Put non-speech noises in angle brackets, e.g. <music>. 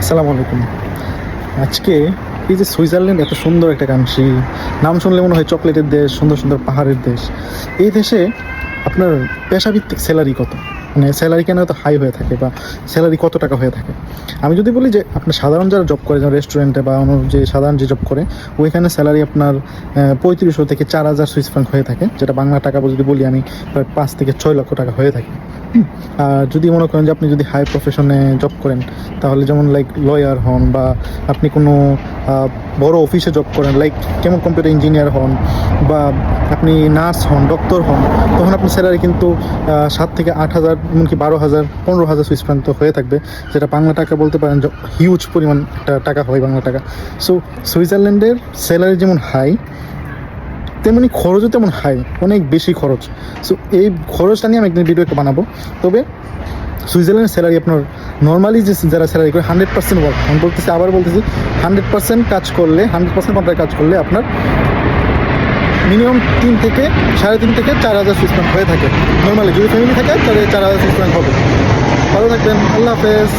আসসালামু আলাইকুম। আজকে এই যে সুইজারল্যান্ড এত সুন্দর একটা কান্ট্রি নাম শুনলে মনে হয় চকলেটের দেশ, সুন্দর সুন্দর পাহাড়ের দেশ। এই দেশে আপনার পেশাভিত্তিক স্যালারি কত? মানে স্যালারি কেন এত হাই হয়ে থাকে বা স্যালারি কত টাকা হয়ে থাকে? আমি যদি বলি যে আপনার সাধারণ যারা জব করে, যেমন রেস্টুরেন্টে বা অন্য যে সাধারণ যে জব করে, ওইখানে স্যালারি আপনার পঁয়ত্রিশশো থেকে চার হাজার সুইস ফ্রাঙ্ক হয়ে থাকে, যেটা বাংলা টাকা যদি বলি আমি, প্রায় পাঁচ থেকে ছয় লক্ষ টাকা হয়ে থাকে। <clears throat> আর যদি মনে করেন যে আপনি যদি হাই প্রফেশনে জব করেন, তাহলে যেমন লাইক লয়ার হন বা আপনি কোনো বড় অফিসে জব করেন লাইক কেমন কম্পিউটার ইঞ্জিনিয়ার হন বা আপনি নার্স হন ডক্টর হন, তখন আপনার স্যালারি কিন্তু সাত থেকে আট হাজার, এমনকি বারো হাজার, পনেরো হাজার সুইস ফ্রাঙ্ক তো হয়ে থাকবে, যেটা বাংলা টাকা বলতে পারেন হিউজ পরিমাণ টাকা হয় বাংলা টাকা। সো সুইজারল্যান্ডের স্যালারি যেমন হাই তেমনি খরচও তেমন হাই অনেক বেশি খরচ। সো এই খরচটা নিয়ে আমি একদিন ভিডিও বানাবো। তবে সুইজারল্যান্ডের স্যালারি আপনার নর্মালি যে যারা স্যালারি করে হান্ড্রেড পার্সেন্ট ওয়ার্ক আমি বলতেছি, আবার বলতেছি হান্ড্রেড পার্সেন্ট কাজ করলে হান্ড্রেড পার্সেন্ট কন্ট্রাক্ট কাজ করলে আপনার মিনিমাম তিন থেকে, সাড়ে তিন থেকে চার হাজার ফ্রাঙ্ক হয়ে থাকে। নর্মালি যদি ফ্যামিলি থাকে, তাহলে চার হাজার সুইস হবে। ভালো থাকবেন। আল্লাহ হাফেজ।